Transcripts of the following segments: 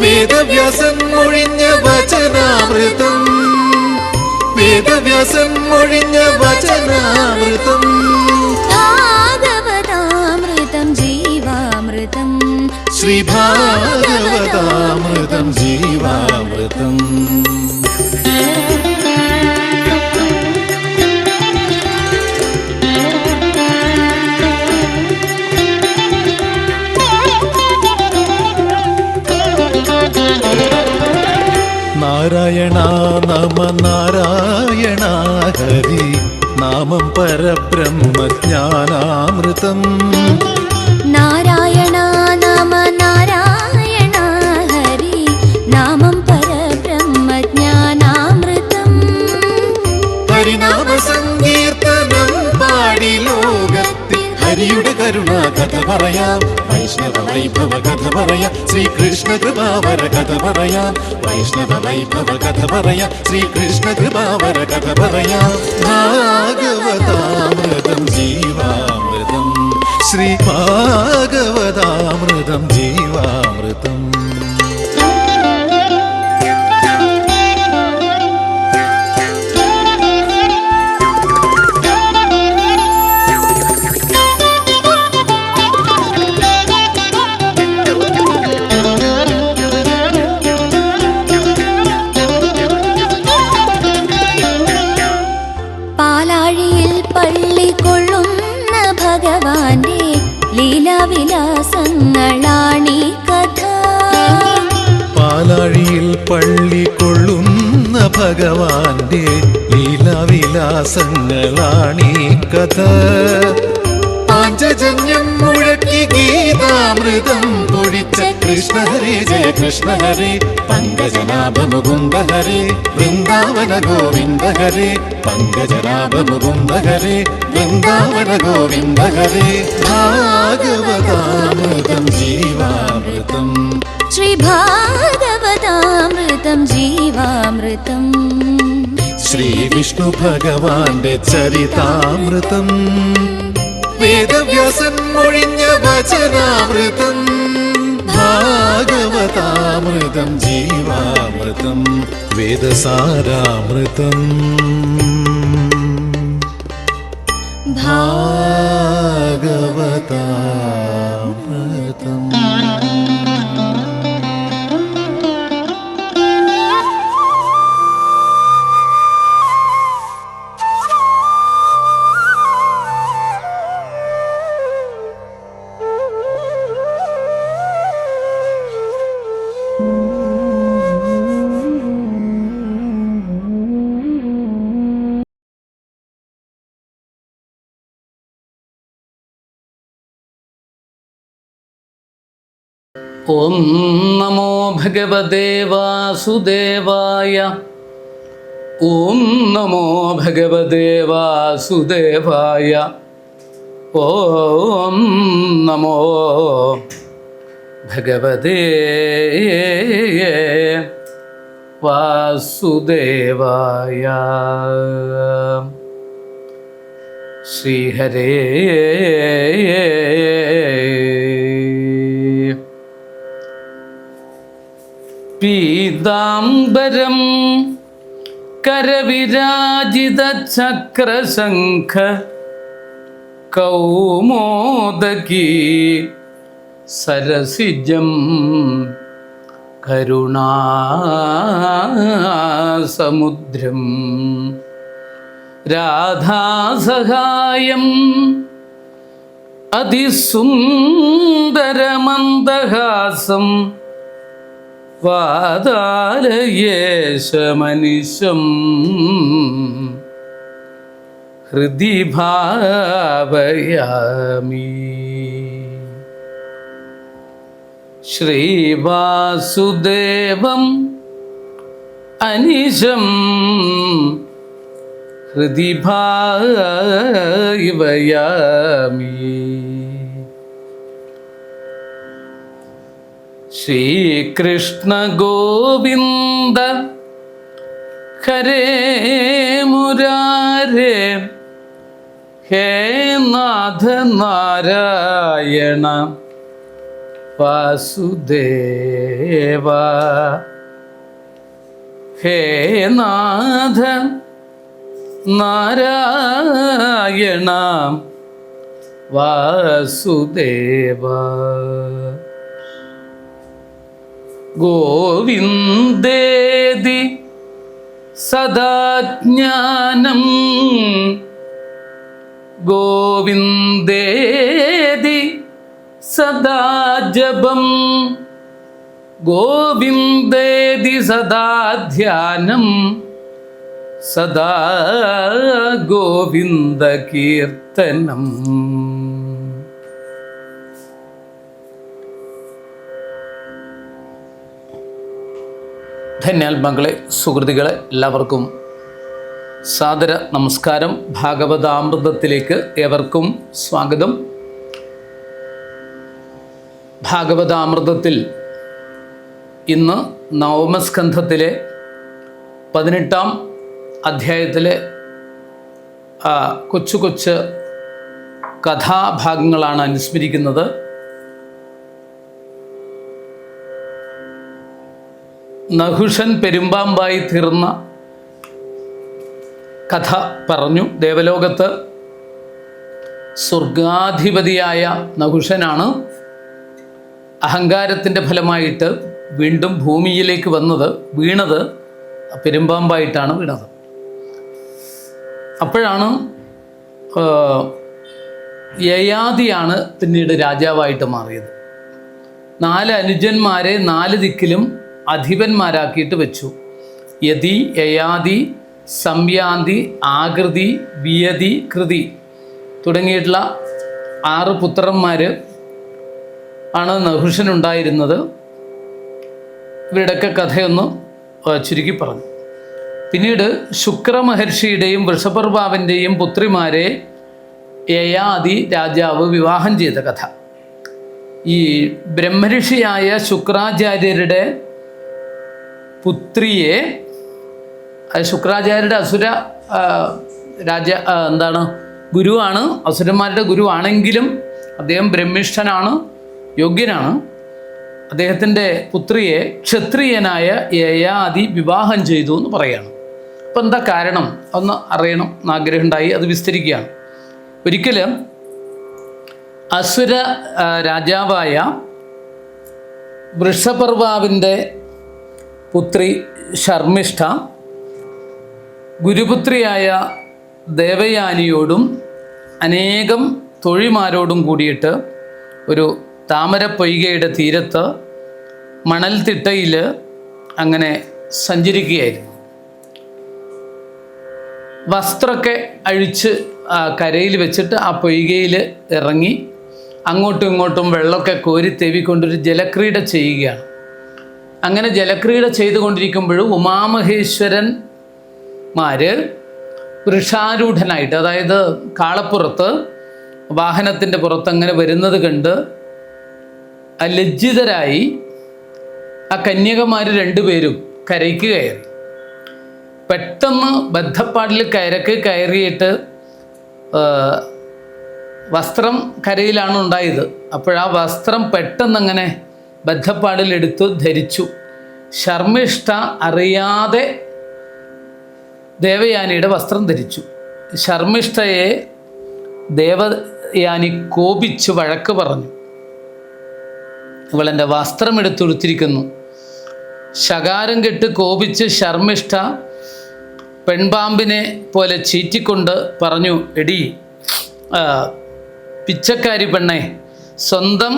വേദവ്യാസൻ മൊഴിഞ്ഞ വചനാമൃതം. വേദവ്യാസൻ മൊഴിഞ്ഞ വചനാമൃതം. ഭാഗവതാമൃതം ജീവാമൃതം. ശ്രീഭാഗവതാമൃതം ജീവാമൃതം. പരബ്രഹ്മജ്ഞാനാമൃതം. കരുണ കഥ പറയാം. വൈഷ്ണവ വൈഭവ കഥ പറയാം. ശ്രീകൃഷ്ണ കൃപാവര കഥ പറയാം. വൈഷ്ണവ വൈഭവ കഥ പറയാം. ശ്രീകൃഷ്ണ കൃപാവര കഥ പറയാം. ഭാഗവതാമൃതം ജീവാമൃതം. ശ്രീ ഭാഗവതാമൃതം ജീവാമൃതം. ലീലാവിലാസങ്ങളാണീ കഥ. പാലാഴിയിൽ പള്ളി കൊള്ളുന്ന ഭഗവാന്റെ ലീലാവിലാസങ്ങളാണീ കഥ. പാഞ്ചജന്യം മുഴക്കി ഗീതാമൃതം പൊഴിച്ച കൃഷ്ണ ഹരേ ജയ കൃഷ്ണ ഹരേ പങ്കജനാഭ മുകുന്ദ ഹരേ വൃന്ദാവന ഗോവിന്ദ ഹരേ പങ്കജനാഭ മുകുന്ദ ഹരേ വൃന്ദാവന ഗോവിന്ദ ഹരേ ഭാഗവതാമൃതം ജീവാമൃതം. ശ്രീഭാഗവതാമൃതം ജീവാമൃതം. ശ്രീവിഷ്ണു ഭഗവാന്റെ ചരിതാമൃതം. വേദവ്യാസൻ മൊഴിഞ്ഞ वचनामृतम् भागवतामृतं जीवामृतं वेदसारामृतम्। भागवता ഓം നമോ ഭഗവതേ വാസുദേവായ. ഓം നമോ ഭഗവതേ വാസുദേവായ. ഓം നമോ ഭഗവതേ വാസുദേവായ. ശ്രീഹരേ പീതാംബരം കരവിരാജിത ചക്രശംഖ കൗമോദകി സരസിജം കരുണാസമുദ്രം രാധാസഹായം അതിസുന്ദരമന്ദഹാസം വാതാലയേശമനിശം ഹൃദി ഭാവയാമി ശ്രീവാസുദേവം അനിശം. ഹൃദി ഭാവയാമി ശ്രീകൃഷ്ണ ഗോവിന്ദ. ഹരേ മുരാരേ. ഹേ നാഥ നാരായണ വാസുദേവ. ഹേ നാഥ നാരായണ. വാസുദേവ. ഗോവിന്ദേതി സദാജ്ഞാനം ഗോവിന്ദേതി സദാ ജപം. ഗോവിന്ദേതി സദാ ധ്യാനം. സദാ ഗോവിന്ദ ധന്യാത്മകളെ സുഹൃത്തുക്കളെ എല്ലാവർക്കും സാദര നമസ്കാരം. ഭാഗവതാമൃതത്തിലേക്ക് ഏവർക്കും സ്വാഗതം. ഭാഗവതാമൃതത്തിൽ ഇന്ന് നവമസ്കന്ധത്തിലെ പതിനെട്ടാം അധ്യായത്തിലെ കൊച്ചു കൊച്ചു കഥാഭാഗങ്ങളാണ് അനുസ്മരിക്കുന്നത്. നഹുഷൻ പെരുമ്പാമ്പായി തീർന്ന കഥ പറഞ്ഞു. ദേവലോകത്ത് സ്വർഗാധിപതിയായ നഹുഷനാണ് അഹങ്കാരത്തിന്റെ ഫലമായിട്ട് വീണ്ടും ഭൂമിയിലേക്ക് വന്നത് വീണത് പെരുമ്പാമ്പായിട്ടാണ് വീണത്. അപ്പോഴാണ് യയാദിയാണ് പിന്നീട് രാജാവായിട്ട് മാറിയത്. നാല് അനുജന്മാരെ നാല് ദിക്കിലും അധിപന്മാരാക്കിയിട്ട് വെച്ചു. യതി യയാതി സംയാന്തി ആകൃതി വിയതി കൃതി തുടങ്ങിയിട്ടുള്ള ആറ് പുത്രന്മാർ ആണ് നഹുഷനുണ്ടായിരുന്നത്. ഇവരുടെയൊക്കെ കഥയൊന്ന് ചുരുക്കി പറഞ്ഞു. പിന്നീട് ശുക്രമഹർഷിയുടെയും വൃഷപർവാവിന്റെയും പുത്രിമാരെ യയാദി രാജാവ് വിവാഹം ചെയ്ത കഥ. ഈ ബ്രഹ്മഋഷിയായ ശുക്രാചാര്യരുടെ പുത്രിയെ ശുക്രാചാര്യരുടെ അസുര രാജ എന്താണ് ഗുരുവാണ് അസുരന്മാരുടെ ഗുരുവാണെങ്കിലും അദ്ദേഹം ബ്രഹ്മിഷ്ഠനാണ് യോഗ്യനാണ്. അദ്ദേഹത്തിന്റെ പുത്രിയെ ക്ഷത്രിയനായ യയാതി വിവാഹം ചെയ്തു എന്ന് പറയാണ്. അപ്പം എന്താ കാരണം? ഒന്ന് അറിയണം എന്നാഗ്രഹം ഉണ്ടായി അത് വിസ്തരിക്കുകയാണ്. ഒരിക്കലും അസുര രാജാവായ വൃഷപർവാവിന്റെ പുത്രി ശർമ്മിഷ്ഠ ഗുരുപുത്രിയായ ദേവയാനിയോടും അനേകം തൊഴിമാരോടും കൂടിയിട്ട് ഒരു താമരപ്പൊയ്കയുടെ തീരത്ത് മണൽത്തിട്ടയിൽ അങ്ങനെ സഞ്ചരിക്കുകയായിരുന്നു. വസ്ത്രമൊക്കെ അഴിച്ച് കരയിൽ വെച്ചിട്ട് ആ പൊയ്കയിൽ ഇറങ്ങി അങ്ങോട്ടും ഇങ്ങോട്ടും വെള്ളമൊക്കെ കോരി തെവിക്കൊണ്ടൊരു ജലക്രീഡ ചെയ്യുകയാണ്. അങ്ങനെ ജലക്രീഡ ചെയ്തുകൊണ്ടിരിക്കുമ്പോഴും ഉമാമഹേശ്വരന്മാർ വൃഷാരൂഢനായിട്ട് അതായത് കാളപ്പുറത്ത് വാഹനത്തിന്റെ പുറത്ത് അങ്ങനെ വരുന്നത് കണ്ട് ലജ്ജിതരായി ആ കന്യകമാർ രണ്ടുപേരും കരയ്ക്ക് കയറി പെട്ടെന്ന് ബദ്ധപ്പാടിൽ കയറക്ക് കയറിയിട്ട് വസ്ത്രം കരയിലാണ് ഉണ്ടായത്. അപ്പോഴാ വസ്ത്രം പെട്ടെന്നങ്ങനെ ബദ്ധപ്പാടിലെടുത്ത് ധരിച്ചു. ശർമ്മിഷ്ഠ അറിയാതെ ദേവയാനിയുടെ വസ്ത്രം ധരിച്ചു. ശർമ്മിഷ്ഠയെ ദേവയാനി കോപിച്ച് വഴക്ക് പറഞ്ഞു. ഇവളെന്റെ വസ്ത്രം എടുത്തുടുത്തിരിക്കുന്നു. ശകാരം കെട്ട് കോപിച്ച് ശർമ്മിഷ്ഠ പെൺപാമ്പിനെ പോലെ ചീറ്റിക്കൊണ്ട് പറഞ്ഞു എടി പിച്ചക്കാരി പെണ്ണെ സ്വന്തം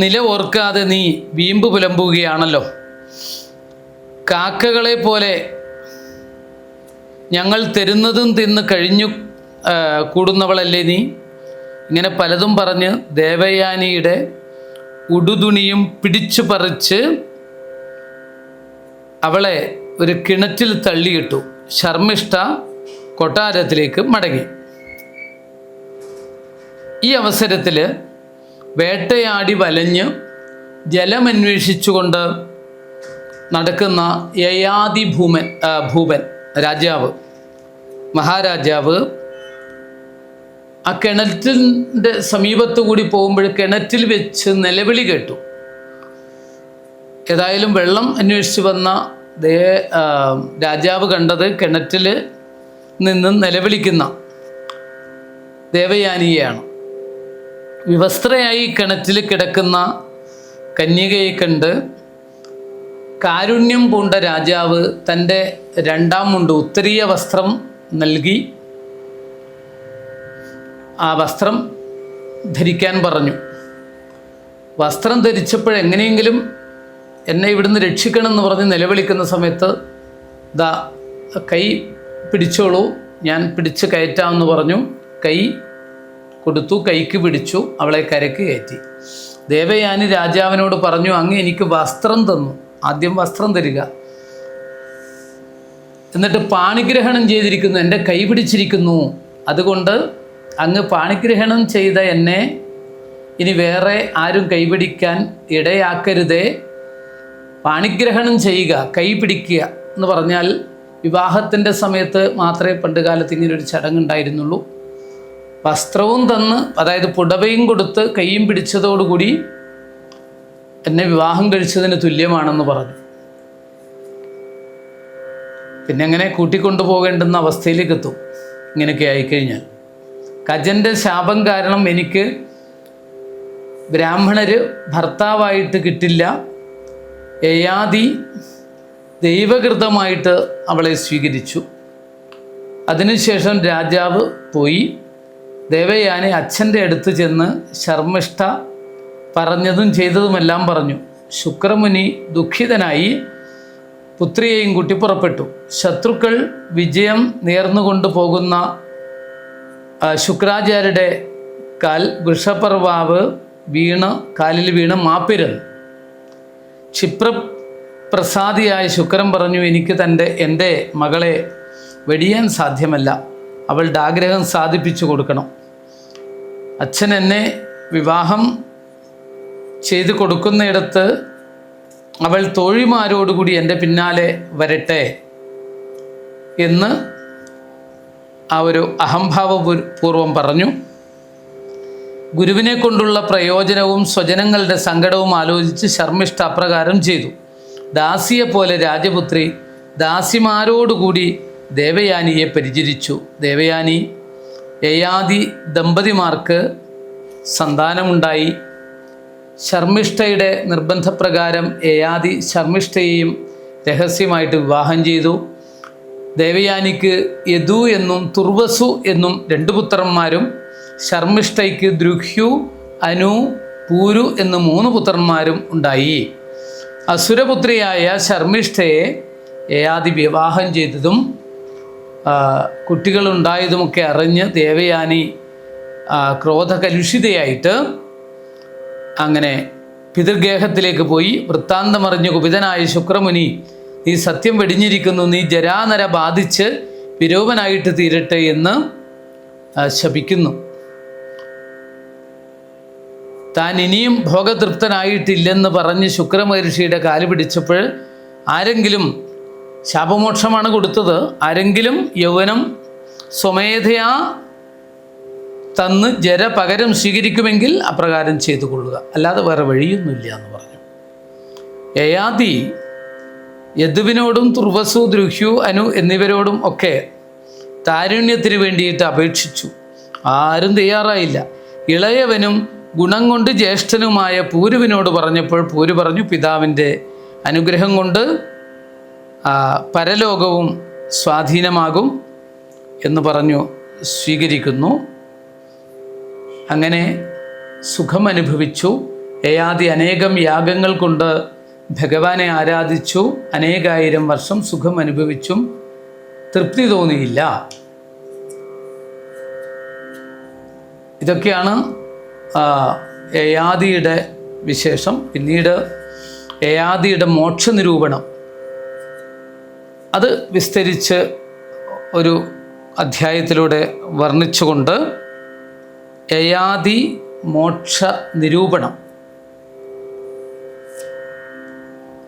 നില ഓർക്കാതെ നീ വീമ്പ് പുലമ്പുകയാണല്ലോ. കാക്കകളെ പോലെ ഞങ്ങൾ തരുന്നതും തിന്ന് കഴിഞ്ഞു കൂടുന്നവളല്ലേ നീ? ഇങ്ങനെ പലതും പറഞ്ഞ് ദേവയാനിയുടെ ഉടുതുണിയും പിടിച്ചു പറിച്ച് അവളെ ഒരു കിണറ്റിൽ തള്ളിയിട്ടു ശർമ്മിഷ്ഠ കൊട്ടാരത്തിലേക്ക് മടങ്ങി. ഈ അവസരത്തിൽ വേട്ടയാടി വലഞ്ഞ് ജലമന്വേഷിച്ചുകൊണ്ട് നടക്കുന്ന യയാതി ഭൂമൻ ഭൂപൻ രാജാവ് മഹാരാജാവ് ആ കിണറ്റിന്റെ സമീപത്ത് കൂടി പോകുമ്പോൾ കിണറ്റിൽ വെച്ച് നിലവിളി കേട്ടു. ഏതായാലും വെള്ളം അന്വേഷിച്ച് വന്ന ദേ രാജാവ് കണ്ടത് കിണറ്റിൽ നിന്ന് നിലവിളിക്കുന്ന ദേവയാനിയെയാണ്. വിവസ്ത്രയായി കിണറ്റിൽ കിടക്കുന്ന കന്യകയെ കണ്ട് കാരുണ്യം പൂണ്ട രാജാവ് തന്റെ രണ്ടാം മുണ്ട് ഉത്തരീയ വസ്ത്രം നൽകി ആ വസ്ത്രം ധരിക്കാൻ പറഞ്ഞു. വസ്ത്രം ധരിച്ചപ്പോൾ എങ്ങനെയെങ്കിലും എന്നെ ഇവിടുന്ന് രക്ഷിക്കണം എന്ന് പറഞ്ഞ് നിലവിളിക്കുന്ന സമയത്ത് ദാ കൈ പിടിച്ചോളൂ ഞാൻ പിടിച്ച് കയറ്റാമെന്ന് പറഞ്ഞു. കൈ കൊടുത്തു കൈക്ക് പിടിച്ചു അവളെ കരക്ക് കയറ്റി. ദേവയാനി രാജാവിനോട് പറഞ്ഞു അങ്ങ് എനിക്ക് വസ്ത്രം തന്നു ആദ്യം വസ്ത്രം തരിക. എന്നിട്ട് പാണിഗ്രഹണം ചെയ്തിരിക്കുന്നു എന്റെ കൈ പിടിച്ചിരിക്കുന്നു. അതുകൊണ്ട് അങ്ങ് പാണിഗ്രഹണം ചെയ്ത എന്നെ ഇനി വേറെ ആരും കൈപിടിക്കാൻ ഇടയാക്കരുതേ. പാണിഗ്രഹണം ചെയ്യുക കൈ പിടിക്കുക എന്ന് പറഞ്ഞാൽ വിവാഹത്തിന്റെ സമയത്ത് മാത്രമേ പണ്ട് കാലത്ത് ഇങ്ങനെ ഒരു ചടങ്ങുണ്ടായിരുന്നുള്ളൂ വസ്ത്രവും തന്ന് അതായത് പുടവയും കൊടുത്ത് കൈയും പിടിച്ചതോടുകൂടി എന്നെ വിവാഹം കഴിച്ചതിന് തുല്യമാണെന്ന് പറഞ്ഞു. പിന്നെ അങ്ങനെ കൂട്ടിക്കൊണ്ടു പോകേണ്ടുന്ന അവസ്ഥയിലേക്ക് എത്തും. ഇങ്ങനെയൊക്കെ ആയിക്കഴിഞ്ഞാൽ. കജന്റെ ശാപം കാരണം എനിക്ക് ബ്രാഹ്മണര് ഭർത്താവായിട്ട് കിട്ടില്ല. യയാതി ദൈവകൃതമായിട്ട് അവളെ സ്വീകരിച്ചു. അതിനുശേഷം രാജാവ് പോയി. ദേവയാനി അച്ഛന്റെ അടുത്ത് ചെന്ന് ശർമ്മിഷ്ഠ പറഞ്ഞതും ചെയ്തതുമെല്ലാം പറഞ്ഞു. ശുക്രമുനി ദുഃഖിതനായി പുത്രിയെയും കൂട്ടി പുറപ്പെട്ടു. ശത്രുക്കൾ വിജയം നേർന്നുകൊണ്ട് പോകുന്ന ശുക്രാചാര്യരുടെ കാൽ വൃഷപർവാവ് വീണ് കാലിൽ വീണ് മാപ്പിരുന്നു. ക്ഷിപ്രപ്രസാദിയായ ശുക്രൻ പറഞ്ഞു എനിക്ക് തന്റെ എന്റെ മകളെ വെടിയാൻ സാധ്യമല്ല. അവളുടെ ആഗ്രഹം സാധിപ്പിച്ചു കൊടുക്കണം. അച്ഛൻ എന്നെ വിവാഹം ചെയ്തു കൊടുക്കുന്നിടത്ത് അവൾ തോഴിമാരോടുകൂടി എന്റെ പിന്നാലെ വരട്ടെ എന്ന് ആ ഒരു അഹംഭാവപൂർവം പറഞ്ഞു. ഗുരുവിനെ കൊണ്ടുള്ള പ്രയോജനവും സ്വജനങ്ങളുടെ സങ്കടവും ആലോചിച്ച് ശർമ്മിഷ്ഠ അപ്രകാരം ചെയ്തു. ദാസിയെ പോലെ രാജപുത്രി ദാസിമാരോടുകൂടി ദേവയാനിയെ പരിചരിച്ചു. ദേവയാനി യയാദി ദമ്പതിമാർക്ക് സന്താനമുണ്ടായി. ശർമ്മിഷ്ഠയുടെ നിർബന്ധപ്രകാരം യയാദി ശർമ്മിഷ്ഠയെയും രഹസ്യമായിട്ട് വിവാഹം ചെയ്തു. ദേവയാനിക്ക് യദു എന്നും തുർവസു എന്നും രണ്ട് പുത്രന്മാരും ശർമ്മിഷ്ഠയ്ക്ക് ദ്രുഹ്യു അനു പൂരു എന്ന് മൂന്ന് പുത്രന്മാരും ഉണ്ടായി. അസുരപുത്രിയായ ശർമ്മിഷ്ഠയെ യയാദി വിവാഹം ചെയ്തതും കുട്ടികളുണ്ടായതുമൊക്കെ അറിഞ്ഞ് ദേവയാനി ക്രോധകലുഷിതയായിട്ട് അങ്ങനെ പിതൃഗേഹത്തിലേക്ക് പോയി. വൃത്താന്തമറിഞ്ഞ് കുപിതനായ ശുക്രമുനി നീ സത്യം വെടിഞ്ഞിരിക്കുന്നു നീ ജരാനര ബാധിച്ച് വിരൂപനായിട്ട് തീരട്ടെ എന്ന് ശപിക്കുന്നു. താൻ ഇനിയും ഭോഗതൃപ്തനായിട്ടില്ലെന്ന് പറഞ്ഞ് ശുക്രമഹർഷിയുടെ കാൽ പിടിച്ചപ്പോൾ ആരെങ്കിലും ശാപമോക്ഷമാണ് കൊടുത്തത്. ആരെങ്കിലും യൗവനം സ്വമേധയാ തന്ന് ജര പകരം സ്വീകരിക്കുമെങ്കിൽ അപ്രകാരം ചെയ്തു കൊള്ളുക അല്ലാതെ വേറെ വഴിയൊന്നുമില്ല എന്ന് പറഞ്ഞു. യയാതി യദുവിനോടും തുർവസു ദ്രുഹ്യു അനു എന്നിവരോടും ഒക്കെ താരുണ്യത്തിന് വേണ്ടിയിട്ട് അപേക്ഷിച്ചു. ആരും തയ്യാറായില്ല. ഇളയവനും ഗുണം കൊണ്ട് ജ്യേഷ്ഠനുമായ പൂരുവിനോട് പറഞ്ഞപ്പോൾ പൂരു പറഞ്ഞു പിതാവിന്റെ അനുഗ്രഹം കൊണ്ട് പരലോകവും സ്വാധീനമാകും എന്ന് പറഞ്ഞു സ്വീകരിക്കുന്നു. അങ്ങനെ സുഖമനുഭവിച്ചു. യയാതി അനേകം യാഗങ്ങൾ കൊണ്ട് ഭഗവാനെ ആരാധിച്ചു. അനേകായിരം വർഷം സുഖം അനുഭവിച്ചും തൃപ്തി തോന്നിയില്ല. ഇതൊക്കെയാണ് ഏയാദിയുടെ വിശേഷം. പിന്നീട് ഏയാദിയുടെ മോക്ഷ നിരൂപണം അത് വിസ്തരിച്ച് ഒരു അധ്യായത്തിലൂടെ വർണിച്ചുകൊണ്ട് യയാതി മോക്ഷ നിരൂപണം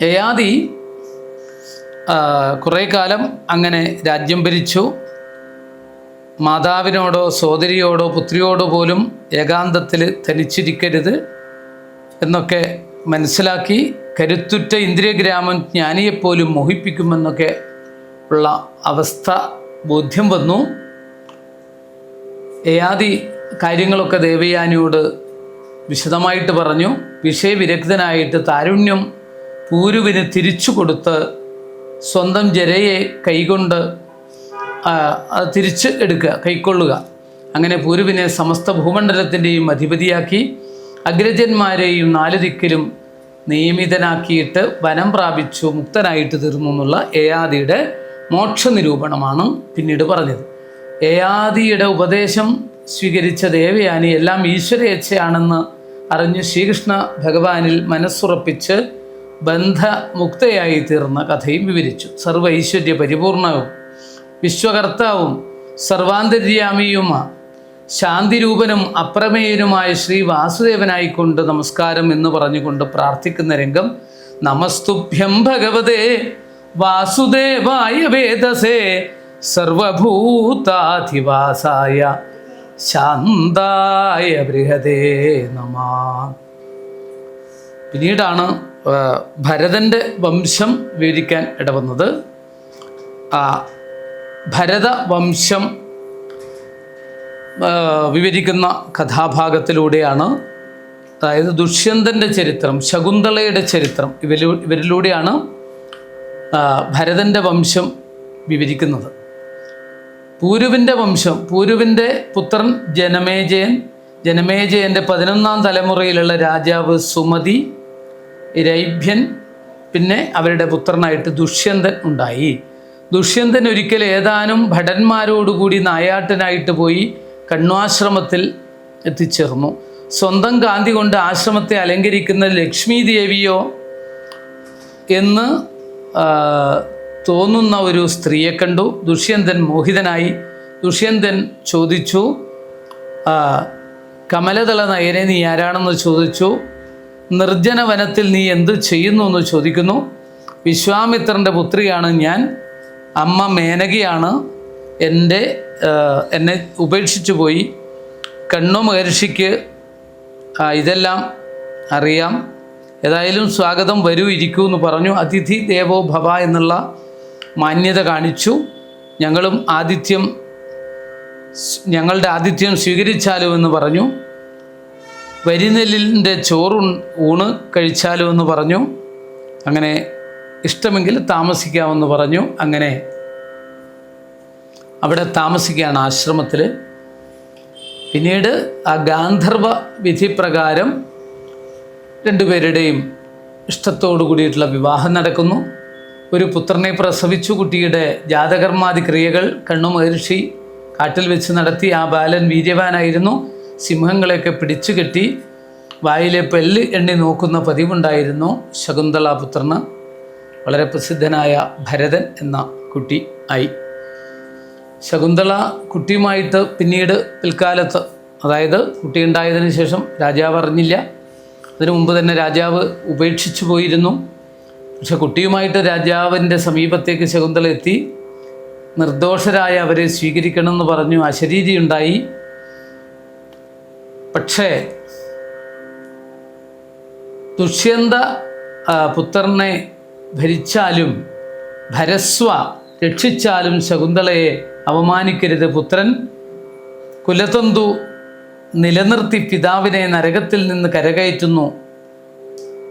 യയാതി കുറേ കാലം അങ്ങനെ രാജ്യം ഭരിച്ചു. മാതാവിനോടോ സോദരിയോടോ പുത്രിയോടോ പോലും ഏകാന്തത്തിൽ തനിച്ചിരിക്കരുത് എന്നൊക്കെ മനസ്സിലാക്കി കരുത്തുറ്റ ഇന്ദ്രിയഗ്രാമം ജ്ഞാനിയെപ്പോലും മോഹിപ്പിക്കുമെന്നൊക്കെ ഉള്ള അവസ്ഥ ബോധ്യം വന്നു. ഏയാദി കാര്യങ്ങളൊക്കെ ദേവയാനിയോട് വിശദമായിട്ട് പറഞ്ഞു. വിഷയവിരക്തനായിട്ട് താരുണ്യം പൂരുവിന് തിരിച്ചു കൊടുത്ത് സ്വന്തം ജരയെ കൈകൊണ്ട് അത് തിരിച്ച് എടുക്കുക കൈക്കൊള്ളുക. അങ്ങനെ പൂരുവിനെ സമസ്ത ഭൂമണ്ഡലത്തിന്റെയും അധിപതിയാക്കി അഗ്രജന്മാരെയും നാല് ദിക്കിലും നിയമിതനാക്കിയിട്ട് വനം പ്രാപിച്ചു മുക്തനായിട്ട് തീർന്നു എന്നുള്ള ഏയാദിയുടെ മോക്ഷ നിരൂപണമാണ് പിന്നീട് പറഞ്ഞത്. ഏയാദിയുടെ ഉപദേശം സ്വീകരിച്ച ദേവയാനി എല്ലാം ഈശ്വരേച്ഛയാണെന്ന് അറിഞ്ഞ് ശ്രീകൃഷ്ണ ഭഗവാനിൽ മനസ്സുറപ്പിച്ച് ബന്ധമുക്തയായി തീർന്ന കഥയും വിവരിച്ചു. സർവ ഐശ്വര്യ പരിപൂർണവും വിശ്വകർത്താവും സർവാന്തര്യാമിയുമ ശാന്തിരൂപനും അപ്രമേയനുമായ ശ്രീ വാസുദേവനായിക്കൊണ്ട് നമസ്കാരം എന്ന് പറഞ്ഞുകൊണ്ട് പ്രാർത്ഥിക്കുന്ന രംഗം നമസ്തുഭ്യം ഭഗവതേ വാസുദേവായ വേദസേ സർവഭൂതാധിവാസായ ശാന്തായ ബൃഹദേ നമ. പിന്നീടാണ് ഭരതന്റെ വംശം വിവരിക്കാൻ ഇടവന്നത്. ഭരത വംശം വിവരിക്കുന്ന കഥാഭാഗത്തിലൂടെയാണ് അതായത് ദുഷ്യന്തന്റെ ചരിത്രം ശകുന്തളയുടെ ചരിത്രം ഇവരിലൂ ഇവരിലൂടെയാണ് ഭരതന്റെ വംശം വിവരിക്കുന്നത്. പൂരുവിന്റെ വംശം പൂരുവിന്റെ പുത്രൻ ജനമേജയൻ ജനമേജയന്റെ പതിനൊന്നാം തലമുറയിലുള്ള രാജാവ് സുമതി രൈഭ്യൻ പിന്നെ അവരുടെ പുത്രനായിട്ട് ദുഷ്യന്തൻ ഉണ്ടായി. ദുഷ്യന്തൻ ഒരിക്കൽ ഏതാനും ഭടന്മാരോടുകൂടി നായാട്ടിനായിട്ട് പോയി കണ്വാശ്രമത്തിൽ എത്തിച്ചേർന്നു. സ്വന്തം കാന്തി കൊണ്ട് ആശ്രമത്തെ അലങ്കരിക്കുന്ന ലക്ഷ്മി ദേവിയോ എന്ന് തോന്നുന്ന ഒരു സ്ത്രീയെ കണ്ടു. ദുഷ്യന്തൻ മോഹിതനായി. ദുഷ്യന്തൻ ചോദിച്ചു കമലതള നയനെ നീ ആരാണെന്ന് ചോദിച്ചു. നിർജന വനത്തിൽ നീ എന്ത് ചെയ്യുന്നു എന്ന് ചോദിക്കുന്നു. വിശ്വാമിത്രന്റെ പുത്രിയാണ് ഞാൻ. അമ്മ മേനകയാണ്. എന്റെ എന്നെ ഉപേക്ഷിച്ചു പോയി. കണ്ണു മഹർഷിക്ക് ഇതെല്ലാം അറിയാം. ഏതായാലും സ്വാഗതം വരൂ ഇരിക്കൂ എന്ന് പറഞ്ഞു. അതിഥി ദേവോ ഭവ എന്നുള്ള മാന്യത കാണിച്ചു. ഞങ്ങളും ആതിഥ്യം ഞങ്ങളുടെ ആതിഥ്യം സ്വീകരിച്ചാലോ എന്ന് പറഞ്ഞു. വരിനെല്ലിന്റെ ചോറ് ഊണ് കഴിച്ചാലോ എന്ന് പറഞ്ഞു. അങ്ങനെ ഇഷ്ടമെങ്കിൽ താമസിക്കാമെന്ന് പറഞ്ഞു. അങ്ങനെ അവിടെ താമസിക്കുകയാണ് ആശ്രമത്തിൽ പിന്നീട് ആ ഗാന്ധർവ വിധി പ്രകാരം രണ്ടുപേരുടെയും ഇഷ്ടത്തോടു കൂടിയിട്ടുള്ള വിവാഹം നടക്കുന്നു. ഒരു പുത്രനെ പ്രസവിച്ചു. കുട്ടിയുടെ ജാതകർമാദി ക്രിയകൾ കണ്ണു മഹർഷി കാട്ടിൽ വെച്ച് നടത്തി. ആ ബാലൻ വീര്യവാനായിരുന്നു. സിംഹങ്ങളെയൊക്കെ പിടിച്ചു കെട്ടി വായിലെ പെല്ല് എണ്ണി നോക്കുന്ന പതിവുണ്ടായിരുന്നു ശകുന്തള പുത്രന്. വളരെ പ്രസിദ്ധനായ ഭരതൻ എന്ന കുട്ടി ആയി. ശകുന്തള കുട്ടിയുമായിട്ട് പിന്നീട് പിൽക്കാലത്ത് അതായത് കുട്ടി ഉണ്ടായതിനു ശേഷം രാജാവ് അറിഞ്ഞില്ല. അതിനു മുമ്പ് തന്നെ രാജാവ് ഉപേക്ഷിച്ചു പോയിരുന്നു. പക്ഷെ കുട്ടിയുമായിട്ട് രാജാവിന്റെ സമീപത്തേക്ക് ശകുന്തള എത്തി. നിർദോഷരായ അവരെ സ്വീകരിക്കണമെന്ന് പറഞ്ഞു. അശരീരി ഉണ്ടായി പക്ഷേ ദുഷ്യന്ത പുത്രനെ ഭരിച്ചാലും ഭരസ്വ രക്ഷിച്ചാലും ശകുന്തളയെ അവമാനിക്കരുത് പുത്രൻ കുലതന്തു നിലനിർത്തി പിതാവിനെ നരകത്തിൽ നിന്ന് കരകയറ്റുന്നു.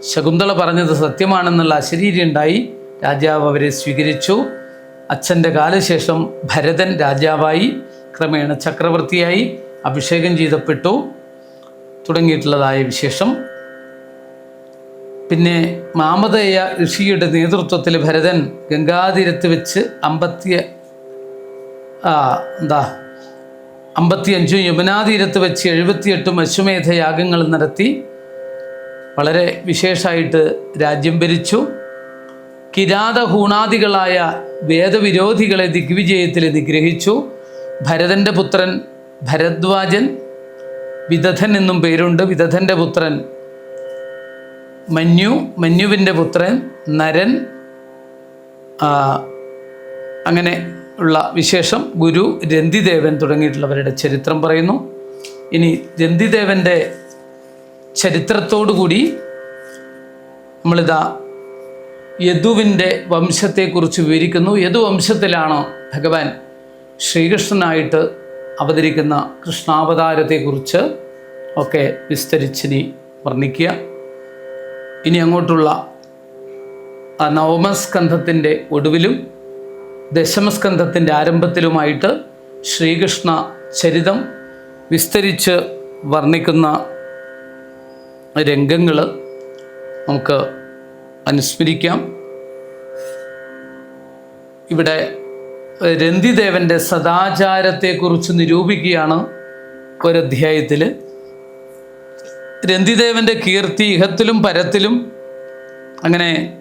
ശകുന്തള പറഞ്ഞത് സത്യമാണെന്നുള്ള അശരീരി ഉണ്ടായി രാജാവ് അവരെ സ്വീകരിച്ചു. അച്ഛന്റെ കാലശേഷം ഭരതൻ രാജാവായി. ക്രമേണ ചക്രവർത്തിയായി അഭിഷേകം ചെയ്തപ്പെട്ടു. തുടങ്ങിയിട്ടുള്ളതായ വിശേഷം. പിന്നെ മാമതയ ഋഷിയുടെ നേതൃത്വത്തിൽ ഭരതൻ ഗംഗാതീരത്ത് വെച്ച് അമ്പത്തിയ എന്താ? അമ്പത്തിയഞ്ചും യമുനാതീരത്ത് വെച്ച് എഴുപത്തിയെട്ടും അശ്വമേധ യാഗങ്ങൾ നടത്തി വളരെ വിശേഷമായിട്ട് രാജ്യം ഭരിച്ചു. കിരാതഹൂണാദികളായ വേദവിരോധികളെ ദിഗ്വിജയത്തിൽ നിഗ്രഹിച്ചു. ഭരതന്റെ പുത്രൻ ഭരദ്വാജൻ വിദധൻ എന്നും പേരുണ്ട്. വിദധന്റെ പുത്രൻ മന്യു മന്യുവിന്റെ പുത്രൻ നരൻ അങ്ങനെ ഉള്ള വിശേഷം ഗുരു രന്തിദേവൻ തുടങ്ങിയിട്ടുള്ളവരുടെ ചരിത്രം പറയുന്നു. ഇനി രന്തിദേവന്റെ ചരിത്രത്തോടുകൂടി നമ്മളിതാ യദുവിന്റെ വംശത്തെക്കുറിച്ച് വിവരിക്കുന്നു. യദു വംശത്തിലാണ് ഭഗവാൻ ശ്രീകൃഷ്ണനായിട്ട് അവതരിക്കുന്ന കൃഷ്ണാവതാരത്തെക്കുറിച്ച് ഒക്കെ വിസ്തരിച്ചിനി വർണിക്കുക. ഇനി അങ്ങോട്ടുള്ള നവമസ്കന്ധത്തിന്റെ ഒടുവിലും ദശമസ്കന്ധത്തിന്റെ ആരംഭത്തിലുമായിട്ട് ശ്രീകൃഷ്ണ ചരിതം വിസ്തരിച്ച് വർണിക്കുന്ന രംഗങ്ങൾ നമുക്ക് അനുസ്മരിക്കാം. ഇവിടെ രന്തിദേവന്റെ സദാചാരത്തെക്കുറിച്ച് നിരൂപിക്കുകയാണ് ഒരധ്യായത്തിൽ രന്തിദേവന്റെ കീർത്തി ഇഹത്തിലും പരത്തിലും അങ്ങനെ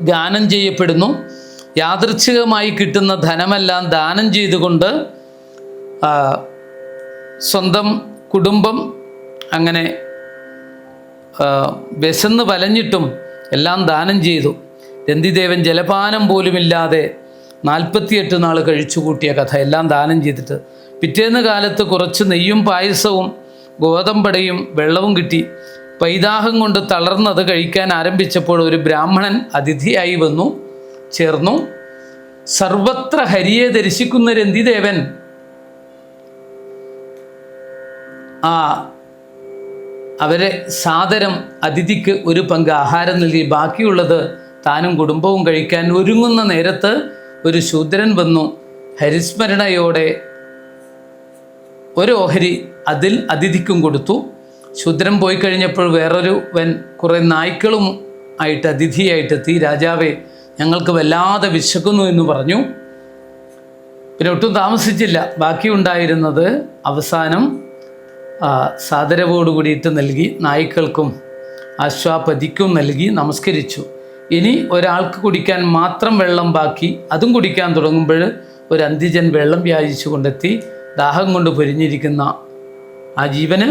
ഗാനം ചെയ്യപ്പെടുന്നു. യാദൃച്ഛികമായി കിട്ടുന്ന ധനമെല്ലാം ദാനം ചെയ്തുകൊണ്ട് സ്വന്തം കുടുംബം അങ്ങനെ വിശന്ന് വലഞ്ഞിട്ടും എല്ലാം ദാനം ചെയ്തു. രന്തിദേവൻ ജലപാനം പോലുമില്ലാതെ നാൽപ്പത്തിയെട്ട് നാൾ കഴിച്ചു കൂട്ടിയ കഥ എല്ലാം ദാനം ചെയ്തിട്ട് പിറ്റേന്ന് കാലത്ത് കുറച്ച് നെയ്യും പായസവും ഗോതമ്പടയും വെള്ളവും കിട്ടി. പൈതാഹം കൊണ്ട് തളർന്നത് കഴിക്കാൻ ആരംഭിച്ചപ്പോൾ ഒരു ബ്രാഹ്മണൻ അതിഥിയായി വന്നു. ചേർന്നു. സർവത്ര ഹരിയെ ദർശിക്കുന്ന രന്തിദേവൻ ആ അവരെ സാദരം അതിഥിക്ക് ഒരു പങ്ക് ആഹാരം നൽകി. ബാക്കിയുള്ളത് താനും കുടുംബവും കഴിക്കാൻ ഒരുങ്ങുന്ന നേരത്ത് ഒരു ശൂദ്രൻ വന്നു. ഹരിസ്മരണയോടെ ഒരു ഓഹരി അതിൽ അതിഥിക്കും കൊടുത്തു. ശൂദ്രൻ പോയി കഴിഞ്ഞപ്പോൾ വേറൊരു വൻ കുറേ നായ്ക്കളും ആയിട്ട് അതിഥിയായിട്ടെത്തി രാജാവെ ഞങ്ങൾക്ക് വല്ലാതെ വിശക്കുന്നു എന്ന് പറഞ്ഞു. പിന്നെ ഒട്ടും താമസിച്ചില്ല. ബാക്കിയുണ്ടായിരുന്നത് അവസാനം സാദരവോട് കൂടിയിട്ട് നൽകി നായ്ക്കൾക്കും അശ്വാപതിക്കും നൽകി നമസ്കരിച്ചു. ഇനി ഒരാൾക്ക് കുടിക്കാൻ മാത്രം വെള്ളം ബാക്കി അതും കുടിക്കാൻ തുടങ്ങുമ്പോൾ ഒരു അന്തിജൻ വെള്ളം വ്യാജിച്ചു കൊണ്ടെത്തി ദാഹം കൊണ്ട് പൊരിഞ്ഞിരിക്കുന്ന ആ ജീവന്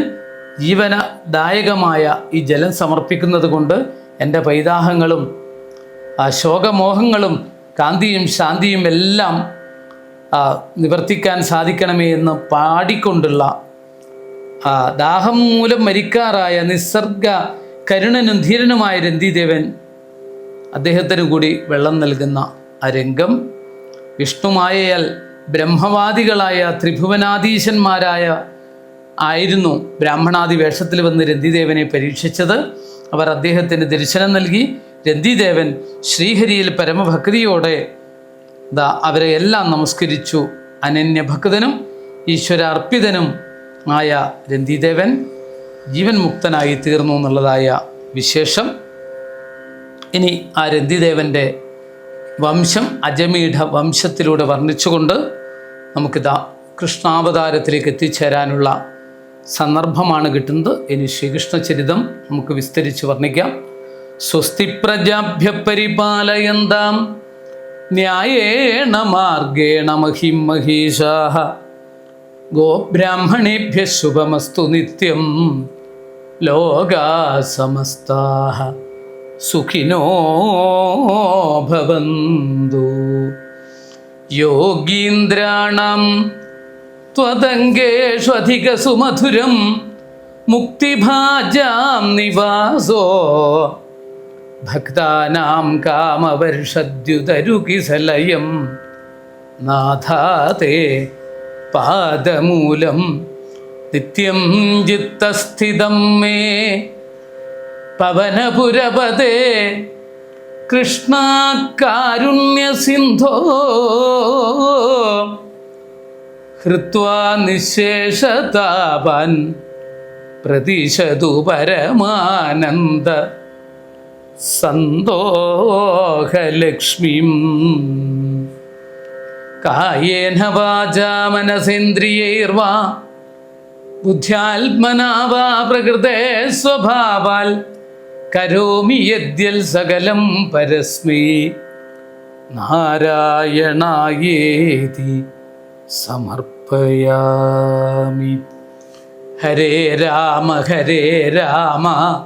ജീവനദായകമായ ഈ ജലം സമർപ്പിക്കുന്നത് കൊണ്ട് എന്റെ പൈതാഹങ്ങളും ആ ശോകമോഹങ്ങളും കാന്തിയും ശാന്തിയും എല്ലാം നിവർത്തിക്കാൻ സാധിക്കണമേ എന്ന് പാടിക്കൊണ്ടുള്ള ദാഹം മൂലം മരിക്കാറായ നിസ്സർഗ കരുണനും ധീരനുമായ രന്തിദേവൻ അദ്ദേഹത്തിന് കൂടി വെള്ളം നൽകുന്ന ആ രംഗം. വിഷ്ണുമായയാൽ ബ്രഹ്മവാദികളായ ത്രിഭുവനാധീശന്മാരായ ആയിരുന്നു ബ്രാഹ്മണാദി വേഷത്തിൽ വന്ന് രന്തിദേവനെ പരീക്ഷിച്ചത്. അവർ അദ്ദേഹത്തിന് ദർശനം നൽകി. രന്തിദേവൻ ശ്രീഹരിയിൽ പരമഭക്തിയോടെ ദാ അവരെ എല്ലാം നമസ്കരിച്ചു. അനന്യഭക്തനും ഈശ്വരാർപ്പിതനും ആയ രന്തിദേവൻ ജീവൻ മുക്തനായി തീർന്നു എന്നുള്ളതായ വിശേഷം. ഇനി ആ രന്തിദേവന്റെ വംശം അജമീഠ വംശത്തിലൂടെ വർണിച്ചുകൊണ്ട് നമുക്കിതാ കൃഷ്ണാവതാരത്തിലേക്ക് എത്തിച്ചേരാനുള്ള സന്ദർഭമാണ് കിട്ടുന്നത്. ഇനി ശ്രീകൃഷ്ണ ചരിതം നമുക്ക് വിസ്തരിച്ച് വർണിക്കാം. സ്വസ്തി പ്രജാഭ്യ പരിപാലയന്താം ന്യായേണ മാർഗേണ മഹിം മഹീഷാഹ ഗോബ്രാഹ്മണേഭ്യ ശുഭമസ്തു നിത്യം ലോകാ സമസ്താഹ സുഖിനോ ഭവന്തു യോഗീന്ദ്രാണം त्वदङ्गेष्वधिकसुमधुरं मुक्तिभाजां निवासो ഭക്താനാം കാമവർഷദ്യുതരുകിസലയം നാഥാതേ പാദമൂലം നിത്യം ചിത്തസ്ഥിതം മേ. പവനപുരപദേ കൃഷ്ണ കാരുണ്യസിന്ധോ. ഹൃത്വാ നിശേഷതാപൻ പ്രതിശതു പരമാനന്ദ. സന്തോഹലക്ഷ്മീം. കായേന വാചാ മനസേന്ദ്രിയൈർവാ. ബുദ്ധ്യാത്മനാവാ പ്രകൃതേ സ്വഭാവാൽ. കരോമി യദ്യൽ സകലം പരസ്മൈ. നാരായണായേതി സമർപ്പയാമി. ഹരേ രാമ ഹരേ രാമ.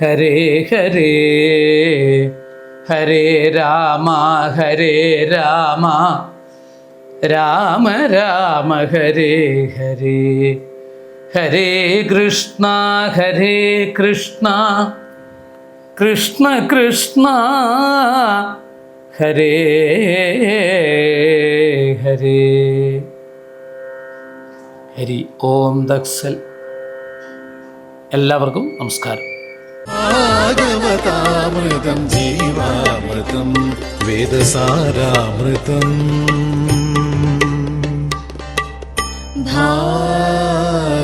ഹരേ ഹരേ. ഹരേ രാമ ഹരേ രാമ. രാമ രാമ ഹരേ ഹരേ. ഹരേ കൃഷ്ണ ഹരേ കൃഷ്ണ. കൃഷ്ണ കൃഷ്ണ. ഹരേ ഹരേ. ഹരി ഓം ദക്സൽ. എല്ലാവർക്കും നമസ്കാരം. गवतामृतं जीवामृतम् वेदसारामृतम्। भागवता